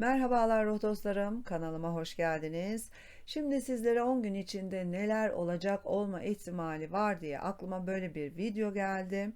Merhabalar ruh dostlarım, kanalıma hoş geldiniz. Şimdi sizlere 10 gün içinde neler olacak olma ihtimali var diye aklıma böyle bir video geldi.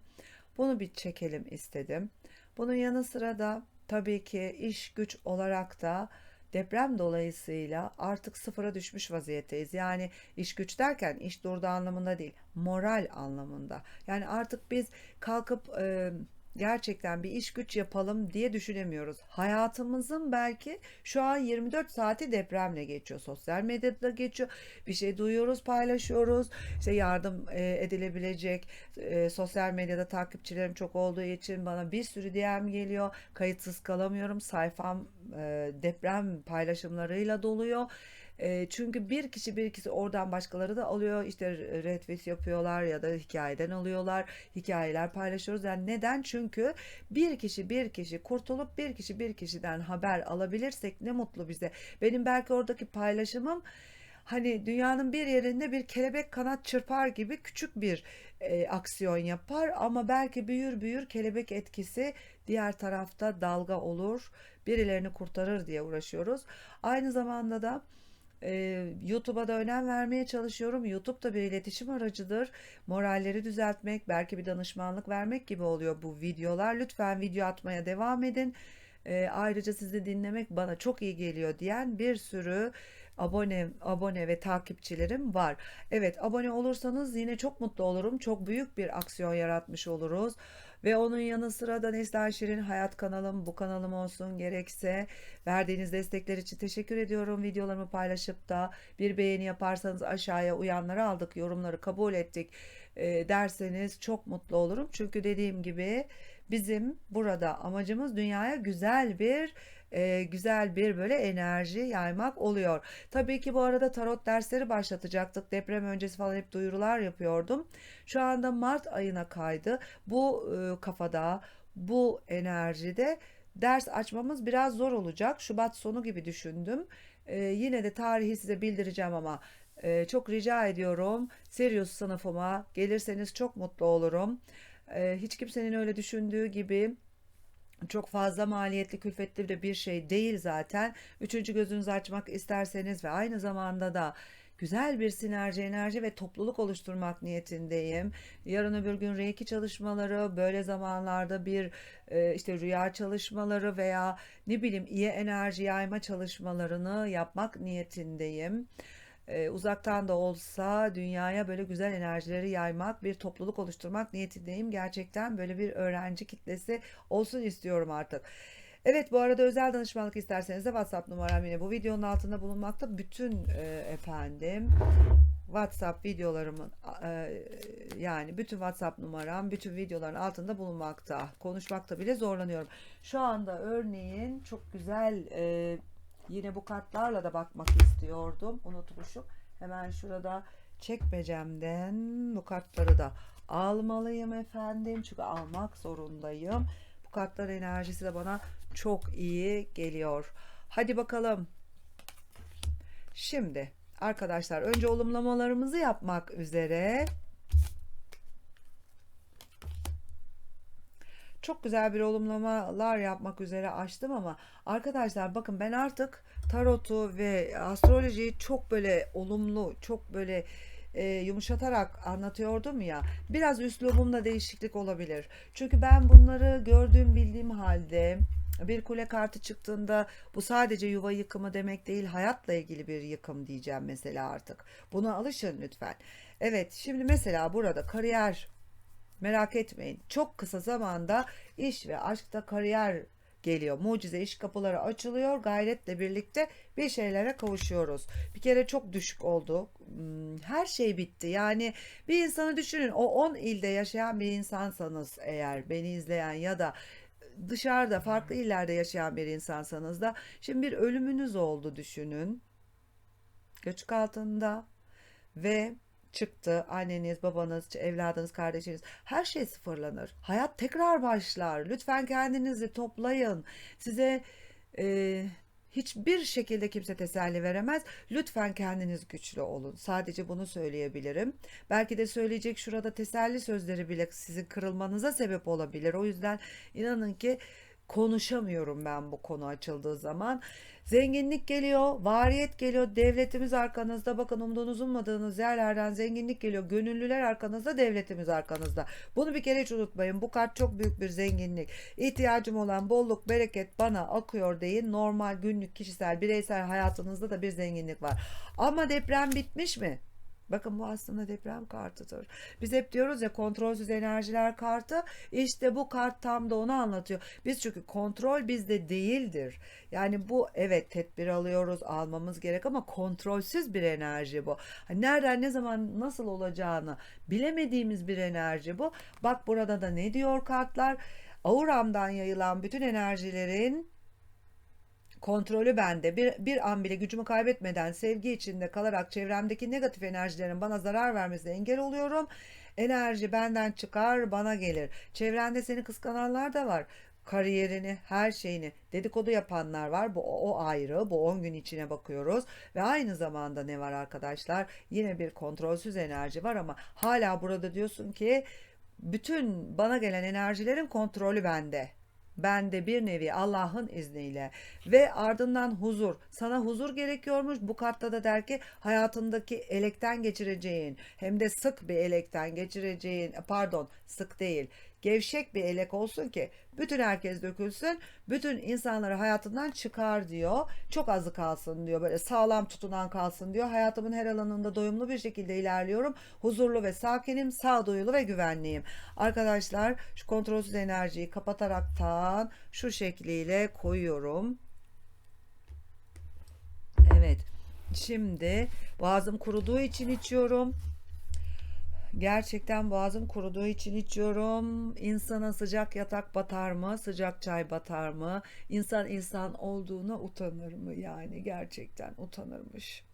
Bunu bir çekelim istedim. Bunun yanı sıra da tabii ki iş güç olarak da deprem dolayısıyla artık sıfıra düşmüş vaziyetteyiz. Yani iş güç derken iş durdu anlamında değil, moral anlamında. Yani artık biz kalkıp e, gerçekten bir iş güç yapalım diye düşünemiyoruz. Hayatımızın belki şu an 24 saati depremle geçiyor. Sosyal medyada geçiyor. Bir şey duyuyoruz, paylaşıyoruz. İşte yardım e, edilebilecek e, sosyal medyada takipçilerim çok olduğu için bana bir sürü DM geliyor. Kayıtsız kalamıyorum. Sayfam e, deprem paylaşımlarıyla doluyor. E, çünkü bir kişi bir kişi oradan başkaları da alıyor. İşte retweet yapıyorlar ya da hikayeden alıyorlar. Hikayeler paylaşıyoruz. Yani neden? Çünkü bir kişi bir kişi kurtulup bir kişi bir kişiden haber alabilirsek ne mutlu bize. Benim belki oradaki paylaşımım hani dünyanın bir yerinde bir kelebek kanat çırpar gibi küçük bir e, aksiyon yapar. Ama belki büyür büyür kelebek etkisi diğer tarafta dalga olur birilerini kurtarır diye uğraşıyoruz. Aynı zamanda da ee, YouTube'a da önem vermeye çalışıyorum. YouTube da bir iletişim aracıdır. Moralleri düzeltmek, belki bir danışmanlık vermek gibi oluyor bu videolar. Lütfen video atmaya devam edin. Ee, ayrıca sizi dinlemek bana çok iyi geliyor diyen bir sürü abone abone ve takipçilerim var. Evet, abone olursanız yine çok mutlu olurum. Çok büyük bir aksiyon yaratmış oluruz. Ve onun yanı sıra da Neslihan Şirin Hayat kanalım bu kanalım olsun gerekse verdiğiniz destekler için teşekkür ediyorum. Videolarımı paylaşıp da bir beğeni yaparsanız aşağıya uyanları aldık yorumları kabul ettik e, derseniz çok mutlu olurum. Çünkü dediğim gibi bizim burada amacımız dünyaya güzel bir güzel bir böyle enerji yaymak oluyor. Tabii ki bu arada tarot dersleri başlatacaktık. Deprem öncesi falan hep duyurular yapıyordum. Şu anda Mart ayına kaydı. Bu kafada, bu enerjide ders açmamız biraz zor olacak. Şubat sonu gibi düşündüm. Yine de tarihi size bildireceğim ama çok rica ediyorum. Sirius sınıfıma gelirseniz çok mutlu olurum. Hiç kimsenin öyle düşündüğü gibi çok fazla maliyetli, külfetli de bir şey değil zaten. Üçüncü gözünüzü açmak isterseniz ve aynı zamanda da güzel bir sinerji, enerji ve topluluk oluşturmak niyetindeyim. Yarın öbür gün reiki çalışmaları, böyle zamanlarda bir e, işte rüya çalışmaları veya ne bileyim iyi enerji yayma çalışmalarını yapmak niyetindeyim e, uzaktan da olsa dünyaya böyle güzel enerjileri yaymak, bir topluluk oluşturmak niyetindeyim. Gerçekten böyle bir öğrenci kitlesi olsun istiyorum artık. Evet bu arada özel danışmanlık isterseniz de WhatsApp numaram yine bu videonun altında bulunmakta. Bütün e, efendim WhatsApp videolarımın e, yani bütün WhatsApp numaram bütün videoların altında bulunmakta. Konuşmakta bile zorlanıyorum. Şu anda örneğin çok güzel e, Yine bu kartlarla da bakmak istiyordum. Unutmuşum. Hemen şurada çekmecemden bu kartları da almalıyım efendim. Çünkü almak zorundayım. Bu kartlar enerjisi de bana çok iyi geliyor. Hadi bakalım. Şimdi arkadaşlar önce olumlamalarımızı yapmak üzere çok güzel bir olumlamalar yapmak üzere açtım ama arkadaşlar bakın ben artık tarotu ve astrolojiyi çok böyle olumlu, çok böyle e, yumuşatarak anlatıyordum ya. Biraz üslubumda değişiklik olabilir. Çünkü ben bunları gördüğüm bildiğim halde bir kule kartı çıktığında bu sadece yuva yıkımı demek değil hayatla ilgili bir yıkım diyeceğim mesela artık. Buna alışın lütfen. Evet şimdi mesela burada kariyer Merak etmeyin. Çok kısa zamanda iş ve aşkta kariyer geliyor. Mucize iş kapıları açılıyor. Gayretle birlikte bir şeylere kavuşuyoruz. Bir kere çok düşük oldu. Hmm, her şey bitti. Yani bir insanı düşünün. O 10 ilde yaşayan bir insansanız eğer beni izleyen ya da dışarıda farklı illerde yaşayan bir insansanız da şimdi bir ölümünüz oldu düşünün. Göçük altında ve çıktı. Anneniz, babanız, evladınız, kardeşiniz her şey sıfırlanır. Hayat tekrar başlar. Lütfen kendinizi toplayın. Size e, hiçbir şekilde kimse teselli veremez. Lütfen kendiniz güçlü olun. Sadece bunu söyleyebilirim. Belki de söyleyecek şurada teselli sözleri bile sizin kırılmanıza sebep olabilir. O yüzden inanın ki konuşamıyorum ben bu konu açıldığı zaman. Zenginlik geliyor, variyet geliyor, devletimiz arkanızda. Bakın umduğunuz ummadığınız yerlerden zenginlik geliyor. Gönüllüler arkanızda, devletimiz arkanızda. Bunu bir kere hiç unutmayın. Bu kart çok büyük bir zenginlik. İhtiyacım olan bolluk, bereket bana akıyor deyin. Normal günlük, kişisel, bireysel hayatınızda da bir zenginlik var. Ama deprem bitmiş mi? Bakın bu aslında deprem kartıdır. Biz hep diyoruz ya kontrolsüz enerjiler kartı. İşte bu kart tam da onu anlatıyor. Biz çünkü kontrol bizde değildir. Yani bu evet tedbir alıyoruz, almamız gerek ama kontrolsüz bir enerji bu. Hani nereden ne zaman nasıl olacağını bilemediğimiz bir enerji bu. Bak burada da ne diyor kartlar? Auramdan yayılan bütün enerjilerin kontrolü bende. Bir, bir an bile gücümü kaybetmeden sevgi içinde kalarak çevremdeki negatif enerjilerin bana zarar vermesine engel oluyorum. Enerji benden çıkar, bana gelir. Çevrende seni kıskananlar da var. Kariyerini, her şeyini dedikodu yapanlar var. Bu o ayrı. Bu 10 gün içine bakıyoruz. Ve aynı zamanda ne var arkadaşlar? Yine bir kontrolsüz enerji var ama hala burada diyorsun ki bütün bana gelen enerjilerin kontrolü bende. Ben de bir nevi Allah'ın izniyle ve ardından huzur. Sana huzur gerekiyormuş. Bu kartta da der ki hayatındaki elekten geçireceğin hem de sık bir elekten geçireceğin pardon sık değil gevşek bir elek olsun ki bütün herkes dökülsün, bütün insanları hayatından çıkar diyor. Çok azı kalsın diyor. Böyle sağlam tutunan kalsın diyor. Hayatımın her alanında doyumlu bir şekilde ilerliyorum. Huzurlu ve sakinim, sağduyulu ve güvenliyim. Arkadaşlar şu kontrolsüz enerjiyi kapataraktan şu şekliyle koyuyorum. Evet. Şimdi boğazım kuruduğu için içiyorum. Gerçekten boğazım kuruduğu için içiyorum. İnsana sıcak yatak batar mı? Sıcak çay batar mı? İnsan insan olduğuna utanır mı? Yani gerçekten utanırmış.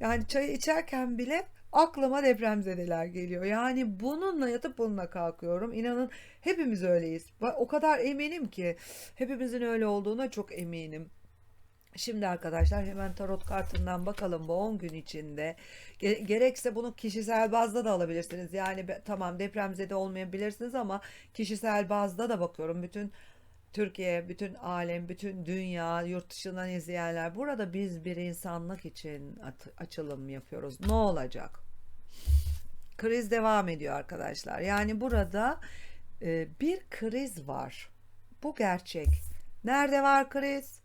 Yani çayı içerken bile aklıma depremzedeler geliyor. Yani bununla yatıp bununla kalkıyorum. İnanın hepimiz öyleyiz. O kadar eminim ki hepimizin öyle olduğuna çok eminim. Şimdi arkadaşlar hemen tarot kartından bakalım bu 10 gün içinde. Gerekse bunu kişisel bazda da alabilirsiniz. Yani tamam depremzede olmayabilirsiniz ama kişisel bazda da bakıyorum. Bütün Türkiye, bütün alem, bütün dünya, yurt dışından izleyenler. Burada biz bir insanlık için açılım yapıyoruz. Ne olacak? Kriz devam ediyor arkadaşlar. Yani burada e, bir kriz var. Bu gerçek. Nerede var kriz?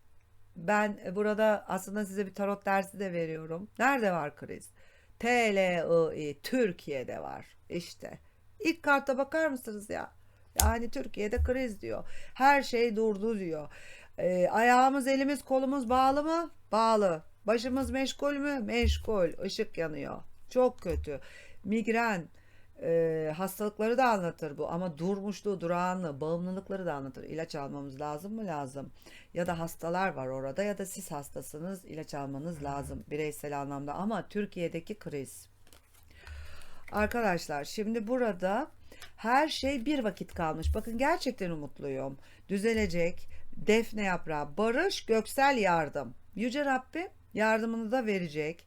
Ben burada aslında size bir tarot dersi de veriyorum. Nerede var kriz? T-L-I-I Türkiye'de var. İşte. İlk karta bakar mısınız ya? Yani Türkiye'de kriz diyor. Her şey durdu diyor. E, ayağımız, elimiz, kolumuz bağlı mı? Bağlı. Başımız meşgul mü? Meşgul. Işık yanıyor. Çok kötü. Migren, e, hastalıkları da anlatır bu ama durmuşluğu, durağanlığı, bağımlılıkları da anlatır. İlaç almamız lazım mı? Lazım. Ya da hastalar var orada ya da siz hastasınız, ilaç almanız lazım bireysel anlamda ama Türkiye'deki kriz. Arkadaşlar şimdi burada her şey bir vakit kalmış. Bakın gerçekten umutluyum. Düzelecek. Defne yaprağı, barış, göksel yardım. Yüce Rabbim yardımını da verecek.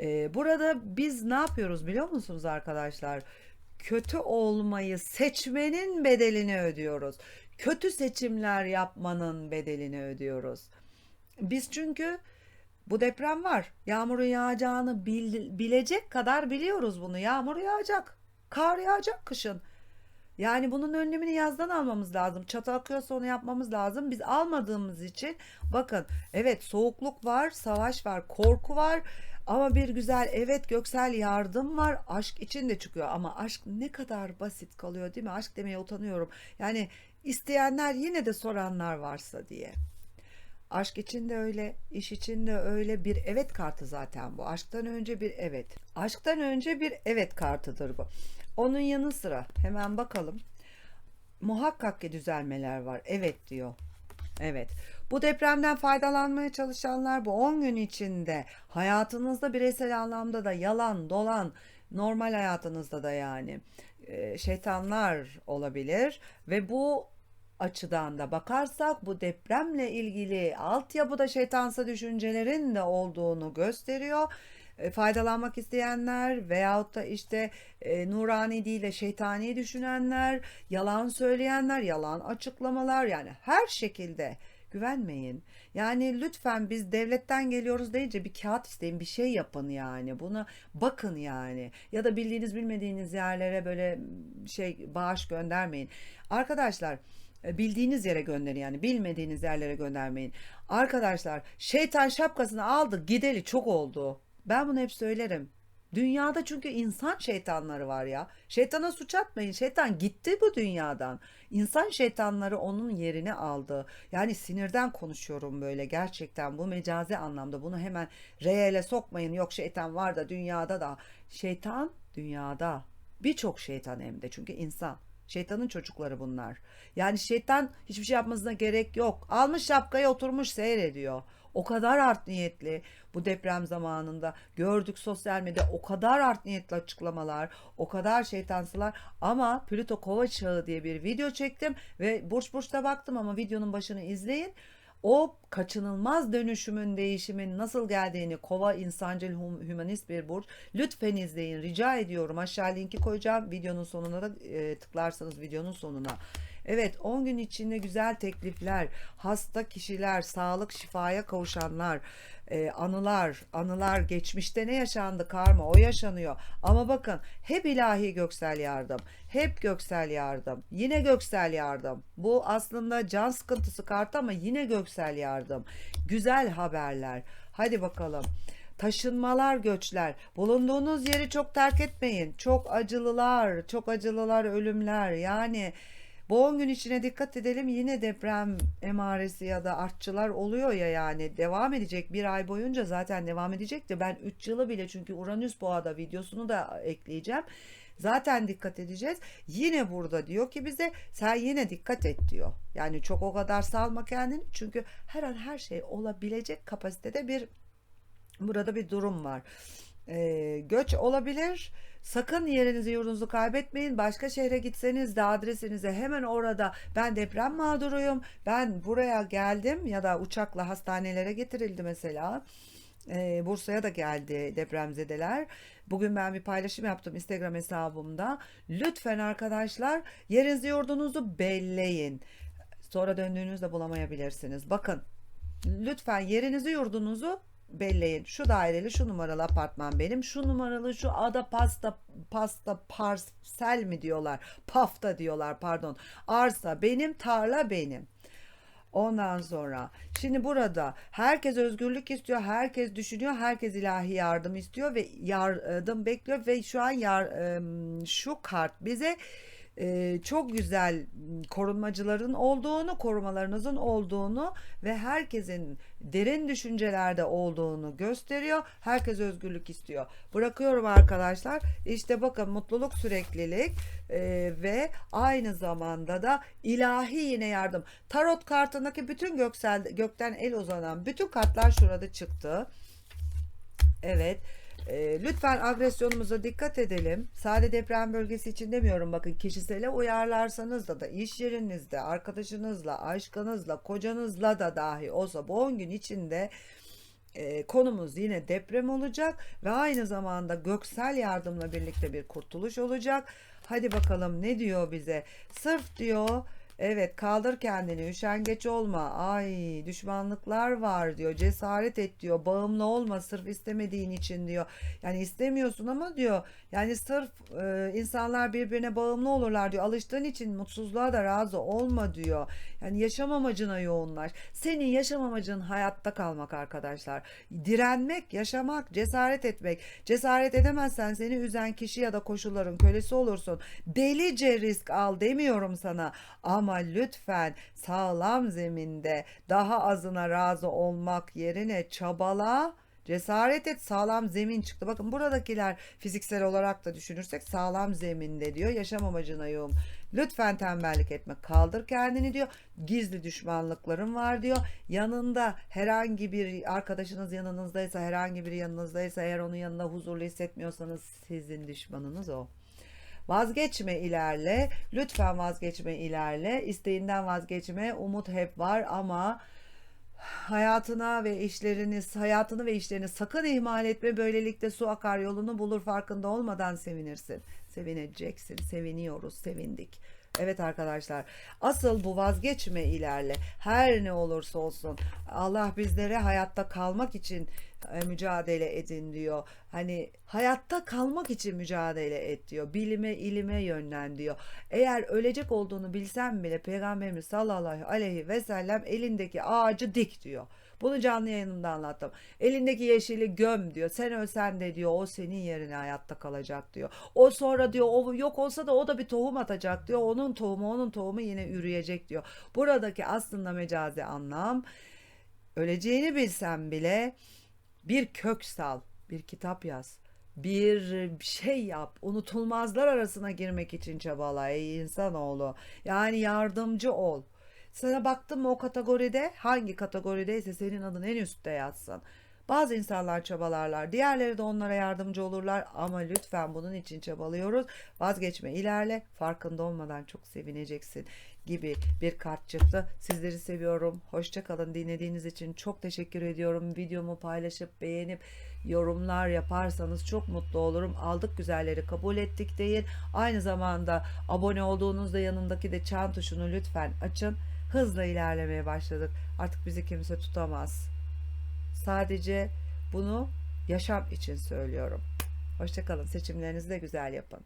Ee, burada biz ne yapıyoruz biliyor musunuz arkadaşlar? Kötü olmayı seçmenin bedelini ödüyoruz. Kötü seçimler yapmanın bedelini ödüyoruz. Biz çünkü bu deprem var. Yağmurun yağacağını bil, bilecek kadar biliyoruz bunu. Yağmur yağacak. Kar yağacak kışın. Yani bunun önlemini yazdan almamız lazım. Çatı akıyorsa onu yapmamız lazım. Biz almadığımız için bakın evet soğukluk var, savaş var, korku var. Ama bir güzel evet göksel yardım var. Aşk için de çıkıyor ama aşk ne kadar basit kalıyor değil mi? Aşk demeye utanıyorum. Yani isteyenler yine de soranlar varsa diye. Aşk için de öyle, iş için de öyle bir evet kartı zaten bu. Aşktan önce bir evet. Aşktan önce bir evet kartıdır bu. Onun yanı sıra hemen bakalım. Muhakkak ki düzelmeler var. Evet diyor. Evet. Bu depremden faydalanmaya çalışanlar bu 10 gün içinde hayatınızda bireysel anlamda da yalan, dolan, normal hayatınızda da yani şeytanlar olabilir ve bu açıdan da bakarsak bu depremle ilgili altyapıda şeytansa düşüncelerin de olduğunu gösteriyor. e, faydalanmak isteyenler veyahut da işte e, nurani değil de şeytani düşünenler, yalan söyleyenler, yalan açıklamalar yani her şekilde güvenmeyin. Yani lütfen biz devletten geliyoruz deyince bir kağıt isteyin bir şey yapın yani buna bakın yani ya da bildiğiniz bilmediğiniz yerlere böyle şey bağış göndermeyin. Arkadaşlar e, bildiğiniz yere gönderin yani bilmediğiniz yerlere göndermeyin. Arkadaşlar şeytan şapkasını aldı gideli çok oldu. Ben bunu hep söylerim. Dünyada çünkü insan şeytanları var ya. Şeytana suç atmayın. Şeytan gitti bu dünyadan. İnsan şeytanları onun yerini aldı. Yani sinirden konuşuyorum böyle gerçekten bu mecazi anlamda. Bunu hemen reele sokmayın. Yok şeytan var da dünyada da. Şeytan dünyada. Birçok şeytan hem de çünkü insan. Şeytanın çocukları bunlar. Yani şeytan hiçbir şey yapmasına gerek yok. Almış şapkaya oturmuş seyrediyor. O kadar art niyetli bu deprem zamanında gördük sosyal medyada o kadar art niyetli açıklamalar, o kadar şeytansılar ama Plüto Kova Çağı diye bir video çektim ve burç burçta baktım ama videonun başını izleyin. O kaçınılmaz dönüşümün, değişimin nasıl geldiğini kova insancıl hümanist bir burç. Lütfen izleyin rica ediyorum. Aşağı linki koyacağım. Videonun sonuna da e, tıklarsanız videonun sonuna. Evet 10 gün içinde güzel teklifler, hasta kişiler, sağlık şifaya kavuşanlar, e, anılar, anılar geçmişte ne yaşandı karma o yaşanıyor. Ama bakın hep ilahi göksel yardım, hep göksel yardım, yine göksel yardım. Bu aslında can sıkıntısı kartı ama yine göksel yardım. Güzel haberler. Hadi bakalım taşınmalar, göçler. Bulunduğunuz yeri çok terk etmeyin. Çok acılılar, çok acılılar, ölümler. Yani bu 10 gün içine dikkat edelim yine deprem emaresi ya da artçılar oluyor ya yani devam edecek bir ay boyunca zaten devam edecekti. Ben 3 yılı bile çünkü Uranüs boğada videosunu da ekleyeceğim. Zaten dikkat edeceğiz. Yine burada diyor ki bize sen yine dikkat et diyor. Yani çok o kadar salma kendini çünkü her an her şey olabilecek kapasitede bir burada bir durum var. Ee, göç olabilir Sakın yerinizi yurdunuzu kaybetmeyin. Başka şehre gitseniz de adresinize hemen orada ben deprem mağduruyum. Ben buraya geldim ya da uçakla hastanelere getirildi mesela. Ee, Bursa'ya da geldi depremzedeler. Bugün ben bir paylaşım yaptım Instagram hesabımda. Lütfen arkadaşlar yerinizi yurdunuzu belleyin. Sonra döndüğünüzde bulamayabilirsiniz. Bakın lütfen yerinizi yurdunuzu belleyin. Şu daireli şu numaralı apartman benim. Şu numaralı şu ada pasta pasta parsel mi diyorlar. Pafta diyorlar pardon. Arsa benim tarla benim. Ondan sonra şimdi burada herkes özgürlük istiyor, herkes düşünüyor, herkes ilahi yardım istiyor ve yardım bekliyor ve şu an yar, şu kart bize e, çok güzel korunmacıların olduğunu, korumalarınızın olduğunu ve herkesin derin düşüncelerde olduğunu gösteriyor. Herkes özgürlük istiyor. Bırakıyorum arkadaşlar. İşte bakın mutluluk, süreklilik e, ve aynı zamanda da ilahi yine yardım. Tarot kartındaki bütün göksel gökten el uzanan bütün kartlar şurada çıktı. Evet. E, lütfen agresyonumuza dikkat edelim. Sade deprem bölgesi için demiyorum bakın kişisele uyarlarsanız da da iş yerinizde, arkadaşınızla, aşkınızla, kocanızla da dahi olsa bu 10 gün içinde e, konumuz yine deprem olacak ve aynı zamanda göksel yardımla birlikte bir kurtuluş olacak. Hadi bakalım ne diyor bize? Sırf diyor Evet kaldır kendini üşengeç olma. Ay düşmanlıklar var diyor. Cesaret et diyor. Bağımlı olma sırf istemediğin için diyor. Yani istemiyorsun ama diyor. Yani sırf e, insanlar birbirine bağımlı olurlar diyor. Alıştığın için mutsuzluğa da razı olma diyor. Yani yaşam amacına yoğunlaş. Senin yaşam amacın hayatta kalmak arkadaşlar. Direnmek, yaşamak, cesaret etmek. Cesaret edemezsen seni üzen kişi ya da koşulların kölesi olursun. Delice risk al demiyorum sana. Ama ama lütfen sağlam zeminde daha azına razı olmak yerine çabala Cesaret et sağlam zemin çıktı. Bakın buradakiler fiziksel olarak da düşünürsek sağlam zeminde diyor. Yaşam amacına yoğun. Lütfen tembellik etme. Kaldır kendini diyor. Gizli düşmanlıkların var diyor. Yanında herhangi bir arkadaşınız yanınızdaysa herhangi biri yanınızdaysa eğer onun yanında huzurlu hissetmiyorsanız sizin düşmanınız o. Vazgeçme ilerle. Lütfen vazgeçme ilerle. İsteğinden vazgeçme. Umut hep var ama hayatına ve işleriniz, hayatını ve işlerini sakın ihmal etme. Böylelikle su akar yolunu bulur farkında olmadan sevinirsin. Sevineceksin. Seviniyoruz, sevindik. Evet arkadaşlar asıl bu vazgeçme ilerle her ne olursa olsun Allah bizlere hayatta kalmak için e, mücadele edin diyor. Hani hayatta kalmak için mücadele et diyor. Bilime, ilime yönlen diyor. Eğer ölecek olduğunu bilsen bile Peygamberimiz sallallahu aleyhi ve sellem elindeki ağacı dik diyor. Bunu canlı yayınımda anlattım. Elindeki yeşili göm diyor. Sen ölsen de diyor o senin yerine hayatta kalacak diyor. O sonra diyor o yok olsa da o da bir tohum atacak diyor. Onun tohumu onun tohumu yine üreyecek diyor. Buradaki aslında mecazi anlam öleceğini bilsen bile bir kök sal, bir kitap yaz, bir şey yap, unutulmazlar arasına girmek için çabala ey insanoğlu. Yani yardımcı ol. Sana baktın mı o kategoride hangi kategorideyse senin adın en üstte yatsın. Bazı insanlar çabalarlar, diğerleri de onlara yardımcı olurlar ama lütfen bunun için çabalıyoruz. Vazgeçme, ilerle, farkında olmadan çok sevineceksin gibi bir kart çıktı. Sizleri seviyorum. Hoşça kalın. Dinlediğiniz için çok teşekkür ediyorum. Videomu paylaşıp beğenip yorumlar yaparsanız çok mutlu olurum. Aldık güzelleri kabul ettik deyin. Aynı zamanda abone olduğunuzda yanındaki de çan tuşunu lütfen açın. Hızla ilerlemeye başladık. Artık bizi kimse tutamaz. Sadece bunu yaşam için söylüyorum. Hoşçakalın. Seçimlerinizi de güzel yapın.